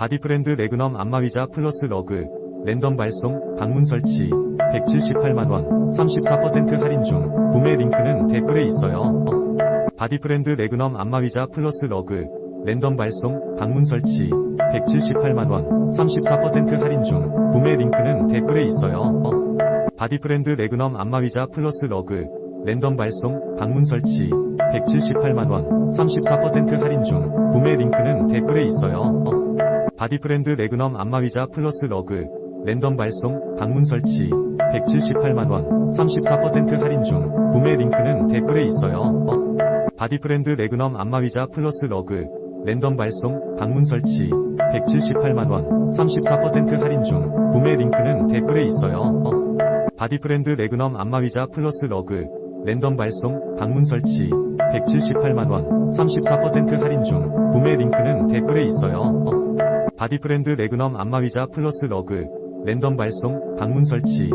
바디브랜드 레그넘 안마의자 플러스 러그, 랜덤 발송, 방문 설치, 178만원, 34% 할인 중, 구매 링크는 댓글에 있어요. 바디브랜드 레그넘 안마의자 플러스 러그, 랜덤 발송, 방문 설치, 178만원, 34% 할인 중, 구매 링크는 댓글에 있어요. 바디브랜드 레그넘 안마의자 플러스 러그, 랜덤 발송, 방문 설치, 178만원, 34% 할인 중, 구매 링크는 댓글에 있어요. 바디브랜드 레그넘 안마의자 플러스 러그, 랜덤 발송, 방문 설치, 178만원, 34% 할인 중, 구매 링크는 댓글에 있어요. 바디브랜드 레그넘 안마의자 플러스 러그, 랜덤 발송, 방문 설치, 178만원, 34% 할인 중, 구매 링크는 댓글에 있어요. 바디브랜드 레그넘 안마의자 플러스 러그, 랜덤 발송, 방문 설치, 178만원, 34% 할인 중, 구매 링크는 댓글에 있어요. 바디브랜드 레그넘 안마의자 플러스 러그, 랜덤 발송, 방문 설치,